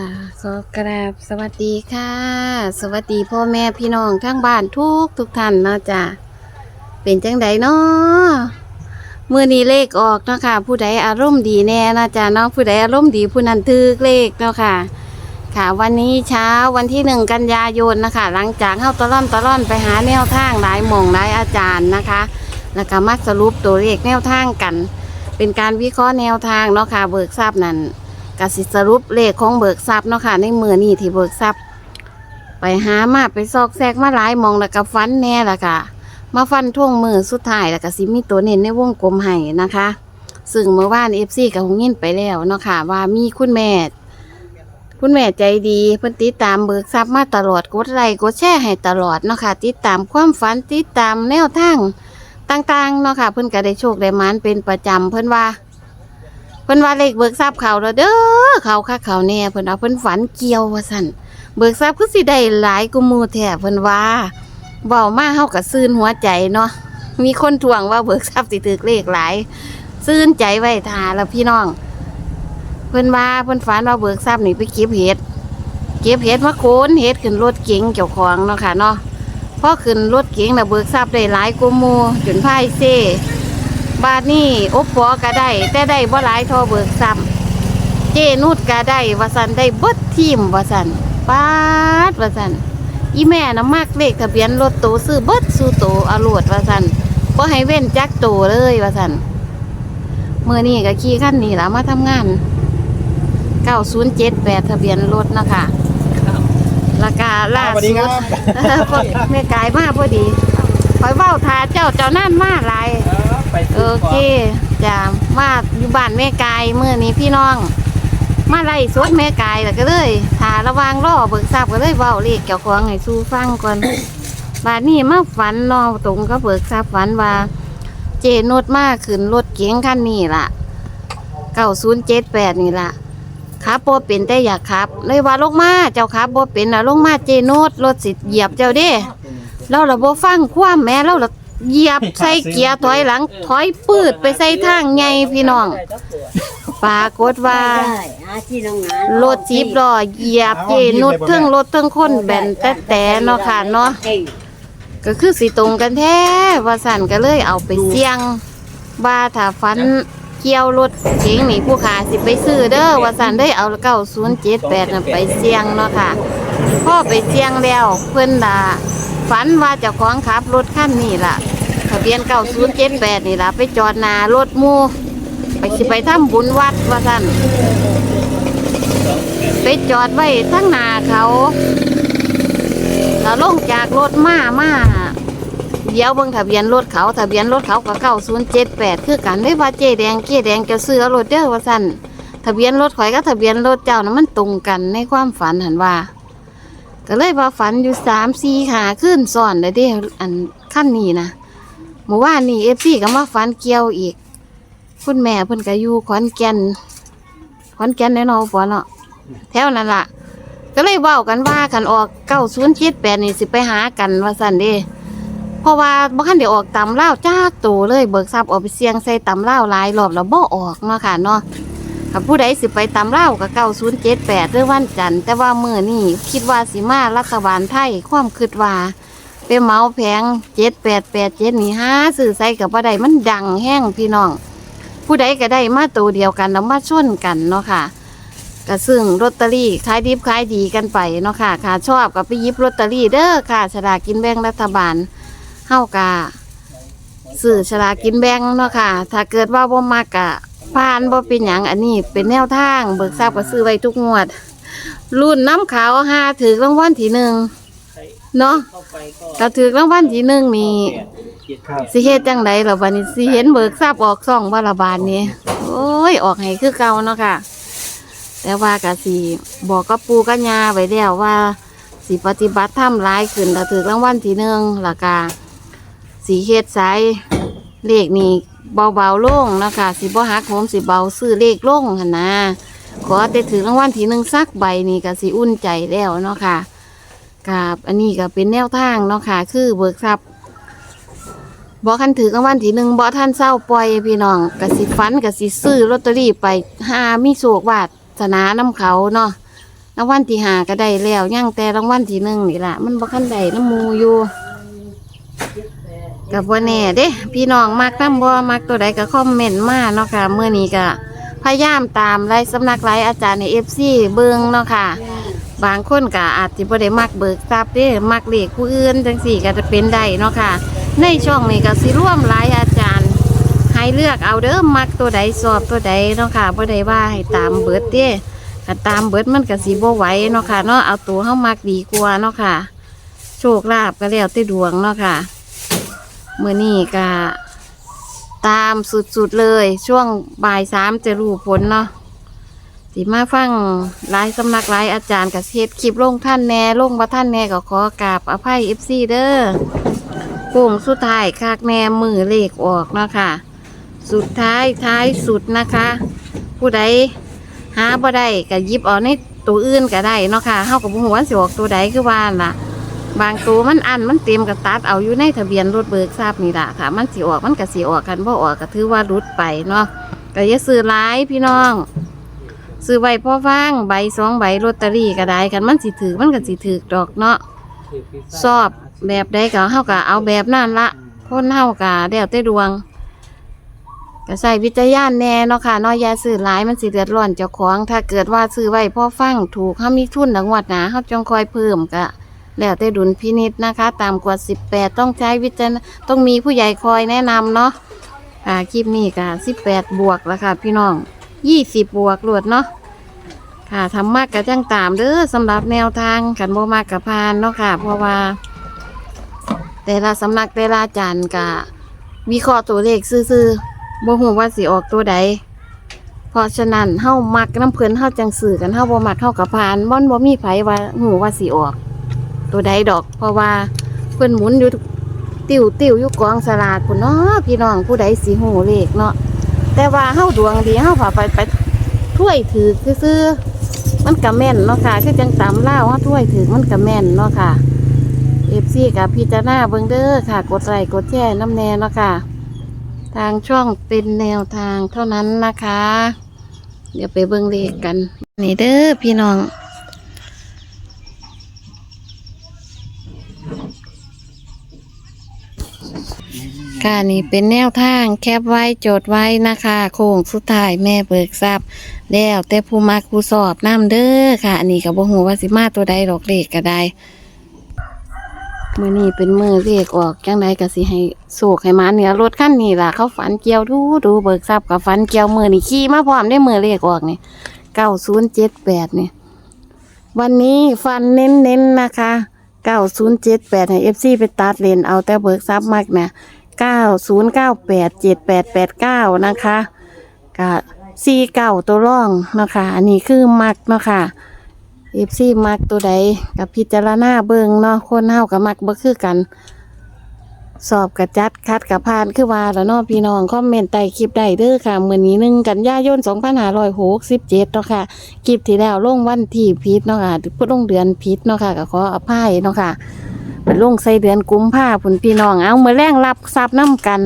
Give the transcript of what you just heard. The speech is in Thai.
ค่ะขอกราบสวัสดีค่ะ สวัสดีพ่อแม่พี่น้องทั้งบ้านทุกทุกท่านเนาะจ้ะเป็นจังไดเนาะมื่อนี้เลขออกเนาะค่ะ ผู้ใดอารมณ์ดีแน่นะจ้ะเนาะผู้ใดอารมณ์ดีผู้นั้นถือเลขเนาะค่ะ ค่ะ วันนี้เช้าวันที่หนึ่งกันยายนนะคะ หลังจากเข้าตะล่อนตะล่อนไปหาแนวทางหลายหม่องหลายอาจารย์นะคะ แล้วก็มักสรุปตัวเลขแนวทางกัน เป็นการวิเคราะห์แนวทางเนาะค่ะ เบิกทรัพย์นั้น กสิสรุปเลขของเบิกทรัพย์เนาะค่ะ ในมือนี่ที่เบิกทรัพย์ ไปหามาไปซอกแซกมาหลายมองแล้วก็ฟันแน่ละค่ะ มาฟันท่วงมือสุดท้ายแล้วก็สิมีตัวเน้นในวงกลมให้นะคะ ซึ่งเมื่อวานเอฟซีกับหงยินไปแล้วเนาะค่ะ ว่ามีคุณแม่ คุณแม่ใจดีเพิ่นติดตามเบิกทรัพย์มาตลอดกดไลค์กดแชร์ให้ตลอดเนาะค่ะ ติดตามความฝันติดตามแนวทางต่างๆเนาะค่ะ เพิ่นก็ได้โชคได้หมานเป็นประจำเพิ่นว่า เพิ่นว่าเลขเบิกทรัพย์เขาแล้วเด้อเขาคักเขาแน่เพิ่นเอาเพิ่นฝันเกี่ยวว่าซั่นเบิกทรัพย์คือสิได้หลายกูมูแท้เพิ่นว่าเว้ามาเฮาก็ซื่นหัวใจเนาะมีคนทวงว่าเบิกทรัพย์สิถึกเลขหลายซื่นใจไว้ทาแล้วพี่น้อง เพิ่นว่าเพิ่นฝันว่าเบิกทรัพย์นี่ไปเก็บเห็ดเก็บเห็ดมาโคนเห็ดขึ้นรถเก๋งเจ้าของเนาะค่ะเนาะพอขึ้นรถเก๋งน่ะเบิกทรัพย์ได้หลายกูมูจนพ่ายเซ บาทนี่อบปอก็ได้ แต่ได้บ่หลายเทอเบิกซ้ำเจนุดก็ได้ว่าสันได้เบิดทีมว่าสันปาดว่าสันอีแม่น่ะมักเลขทะเบียนรถโตซื้อเบิดสู่โตเอารวดว่าสันบ่ให้เว้นจักโตเลยว่าสันเมื่อนี้ก็ขี่ขั้นนี้ล่ะมาทำงาน9078ทะเบียนรถนะคะราคาล่าสวัสสุดีดครับพอแม่กายมาพอดีคอยเว้าทาเจ้าเจ้านั่นมาหลาย โอเคจ้ามาอยู่บ้านแม่กายเมื่อนี้พี่น้อง มาไล่สดแม่กายแล้วก็เลยถาระหวางรอเบิกทราบก็เลยเว้าเลขเกี่ยวของให้สู้ฟังก่อนบาดนี้มาฝันเนอตรงก็เบิกทราบฝันว่า เจนดมากขึ้นรถเก๋งคันนี้ล่ะเก้าศูนย์เจ็ดแปดนี่ล่ะขับบ่เป็นแต่อยากขับ เลยว่าลงมาเจ้าขับบ่เป็นน่ะลงมาเจโนดรถสิเหยียบเจ้าเด้เราละบ่ฟังความแม่เราละ เหยียบใส่เกียร์ถอยหลัง ถอยปืดไปใส่ทางไงพี่น้องปรากฏว่ารถจีบล้อเหยียบเจนุดเทั้งรถเทั้งคนแบนแต่แต่เนาะค่ะเนาะก็คือสิตรงกันแท้ว่าสั่นก็เลยเอาไปเสี่ยงว่าถ้าฟันเกี่ยวรถเก๋งนี่ผู้ขาสิไปซื้อเด้อว่าสั่นได้เอาเก้าศูนย์เจ็ดแปดไปเสี่ยงเนาะค่ะพ่อไปเสี่ยงแล้วเพิ่นด่า ฝันว่าเจ้าของขับรถคันนี้ล่ะทะเบียนเก้าศูนย์เจ็ดแปดนี่ล่ะ ไปจอดหนารถหมูไปสิไปทำบุญวัดว่าสั่นไปจอดไว้ทั้งหนาเขาแล้วลงจากรถมามาเดี๋ยวเบิ่งทะเบียนรถเขาทะเบียนรถเขาก็เก้าศูนย์เจ็ดแปดคือกันได้ว่าเจ๊แดงเจ๊แดงจะซื้อรถเด้อว่าสั่นทะเบียนรถข่อยกับทะเบียนรถเจ้านะมันตรงกันในความฝันหันว่า ก็เลยว่าฝันอยู่สามสี่ขาขึ้นซ้อนเลยเด้อันขั้นนี้นะเมื่อวานนี้เอฟซีก็มาฝันเกี่ยวอีก คุณแม่เพิ่นก็อยู่ขอนแก่นขอนแก่นแน่นอนปอเนาะแถวนั้นล่ะ ก็เลยเว้ากันว่าคันออกเก้าศูนย์เจ็ดแปดนี่สิไปหากันว่าสั่นเด้เพราะว่าบ่คันเดี๋ยวออกตำเล่าจ้าโตเลยเบิกทรัพย์ออกไปเสี่ยงใส่ตำเล่าหลายรอบแล้วบ่ออกเนาะค่ะเนาะ กับผู้ใดสิไปตามเล่ากับเก้าศูนย์เจ็ดแปดเรื่องวันจันทร์แต่ว่ามือนี่คิดว่าสิมารัฐบาลไทยความคิดว่าไปเมาแพงเจ็ดแปดแปดเจ็ดนี่ห้าสื่อใส่กับว่าใดมันดังแห้งพี่น้อง ผู้ใดก็ได้มาตัวเดียวกันแล้วมาชนกันเนาะค่ะก็ซึ่งลอตเตอรี่ขายดิบขายดีกันไปเนาะค่ะค่ะชอบกับไปยิบลอตเตอรี่เด้อค่ะฉลากินแบ่งรัฐบาลเฮากาสื่อฉลากินแบ่งเนาะค่ะ ถ้าเกิดว่าบ่มากะ ผ่านบ่เป็นหยังอันนี้เป็นแนวทาง เบิกทราบก็ซื้อไว้ทุกงวด รุ่นน้ำขาวหาถือรางวัลที่หนึ่งเนาะก็ถือรางวัลที่หนึ่งนี่ครับ สิเฮ็ดจังไดล่ะบัดนี้สิเห็นเบิกทราบออกซ่องบ่ละบาดนี้ โอ้ยออกให้คือเก่าเนาะค่ะ แต่ว่าก็สิบอกกับปู่กับย่าไว้แล้วว่า สิปฏิบัติธรรมหลายขึ้นถ้าถือรางวัลที่หนึ่งแล้วก็สีเฮ็ดสายเลขนี่ เบาๆลงนะคะสิบ่หักโหมสิเบาซื้อเลขลงหั่นนะขอแต่ถือรางวัลที่หนึ่งสักใบนี่ก็สิอุ่นใจแล้วเนาะค่ะกับอันนี้ก็เป็นแนวทางเนาะค่ะ คือเบิกทรัพย์บ่คันถือรางวัลที่หนึ่งบ่ท่านเศร้าปล่อยพี่น้องกสิฟันกสิซื้อลอตเตอรี่ไปหามีโชควาสนาน้ำเขาเนาะรางวัลที่หาก็ได้แล้วยังแต่รางวัลที่หนึ่งนี่แหละมันบ่คันได้น้ำมูอยู่ กับบ่แน่เด้พี่น้องมักน้ำบ่มักตัวใดก็คอมเมนต์มาเนาะค่ะเมื่อนี้ก็พยายามตามไล่สำนักไล่อาจารย์ใน FC เบิงเนาะค่ะบางคนก็อาจสิบ่ได้มักเบิกทรัพย์เด้มักเลขผู้อื่นจังสี่ก็จะเป็นได้เนาะค่ะ ในช่องนี้ก็สิร่วมหลายอาจารย์ ให้เลือกเอาเด้อมักตัวใดสอบตัวใดเนาะค่ะบ่ได้ว่าให้ตามเบิดเด้ถ้าตามเบิดมันก็สิบ่ไหวเนาะค่ะเนาะเอาตัวเฮามักดีกว่าเนาะค่ะ โชคลาภก็แล้วแต่ดวงเนาะค่ะ มื้อนี้ก็ตามสุดๆเลย ช่วงบ่ายสามจะรู้ผลเนาะสิมาฟังหลายสำนักหลายอาจารย์กับเฮ็ดคลิปลงท่านแหน่ลงบ่ท่านแหน่ก็ขอกราบอภัย FC เด้อโป่งสุดท้ายคากแหน่มือเลขออกเนาะค่ะ สุดท้ายท้ายสุดนะคะ ผู้ใดหาบ่ได้ก็หยิบเอาในตัวอื่นก็ได้เนาะค่ะเฮาก็บ่ฮู้ว่าสิออกตัวใดคือว่าล่ะ บางตัวมันอันมันเต็มก็ตัดเอาอยู่ในทะเบียนรถเบิกทราบนี่ล่ะค่ะ มันสิออกมันก็สิออกกันบ่ออกก็ถือว่ารุดไปเนาะก็อย่าซื้อหลายพี่น้องซื้อใบพ่อฟังใบสองใบลอตเตอรี่ก็ได้กันมันสิถือมันก็สิถือดอกเนาะสอบแบบใดก็เฮาก็เอาแบบนั้นละคนเฮาก็แล้วแต่ดวงก็ใส่วิจารณญาณแน่เนาะค่ะเนาะอย่าซื้อหลายมันสิเดือดร้อนเจ้าของ ถ้าเกิดว่าซื้อไว้พ่อฟังถูกเฮามีทุนหลังวัดหนาเฮาจงคอยเพิ่มก็ แล้วแต่ดุลพินิจนะคะ ตามกว่า 18 ต้องใช้วิจารณต้องมีผู้ใหญ่คอยแนะนำเนาะอ่าคลิปนี้ก็18 บวกแล้วค่ะ พี่น้องยี่สิบบวกรวดเนาะค่ะทำมากกะจังตามเด้อสำหรับแนวทางกันบ่มากกะพานเนาะค่ะ เพราะว่า แต่ละสำนักแต่ละจารย์กะวิเคราะห์ตัวเลขซื่อๆบ่ฮู้ว่าสิออกตัวใดเพราะฉะนั้นเฮามักน้ำเพลินเฮาจังสื่อกันเฮาบ่มักเฮากะพานม่อนบ่มีไผว่าฮู้ว่าสิออก ตัวใดดอก เพราะว่าเพิ่นหมุนอยู่ติ้วติ้วอยู่กองสลากพุ่นเนาะพี่น้องผู้ใดสิฮู้เลขเนาะแต่ว่าเฮาดวงดีเฮาผ่าไปไปถ้วยถือซื่อมันก็แม่นเนาะค่ะคือจังตำเล่าวเฮาถ้วยถือมันก็แม่นเนาะค่ะ FC กับพิจารณาเบิงเด้อค่ะ กดไลค์กดแชร์น้ำแน่เนาะค่ะ ทางช่องเป็นแนวทางเท่านั้นนะคะ เดี๋ยวไปเบิ่งเลขกัน นี่เด้อพี่น้อง ค่ะนี่เป็นแนวทางแคปไว้โจทย์ไว้นะคะ โค้งสุดท้ายแม่เบิกทรัพย์แล้วแต่ผู้มักผู้สอบน้ำเด้อค่ะ อันนี้ก็บ่ฮู้ว่าสิมาตัวใดดอกเลขก็ได้มือนี้เป็นมือเลขออกจังไดก็สิให้โศกให้มาเนี่ยรถคันนี้ล่ะเขาฝันเกี่ยวดูดูเบิกทรัพย์กับฝันเกี่ยวมือนี้ขี่มาพร้อมได้มือเลขออกนี่9078นี่วันนี้ฟันเน้นๆนะคะ เก้าศูนย์เจ็ดแปดให้เอฟซีไปตัดเลนเอาแต่เบิกซับมากนะเก้าศูนย์เก้าแปดเจ็ดแปดแปดเก้านะคะกะซีเก่าตัวร่องเนาะค่ะอันนี้คือมักเนาะค่ะเอฟซีมักตัวใดกับพิจารณาเบิงเนาะคนเฮากับมักบ่คือกัน สอบกับจัดคัดกับพานคือว่าแล้วเนาะพี่น้องคอมเมนต์ใต้คลิปได้เด้อค่ะมื้อนี้หนึ่งกันยายน2567เนาะค่ะคลิปที่แล้วลงวันที่ผิดเนาะค่ะพูดลงเดือนผิดเนาะค่ะก็ขออภัยเนาะค่ะเป็นลงใส่เดือนกุมภาพันธ์พุ่นพี่น้องเอาเมื่อแรงรับทรัพย์น้ำกัน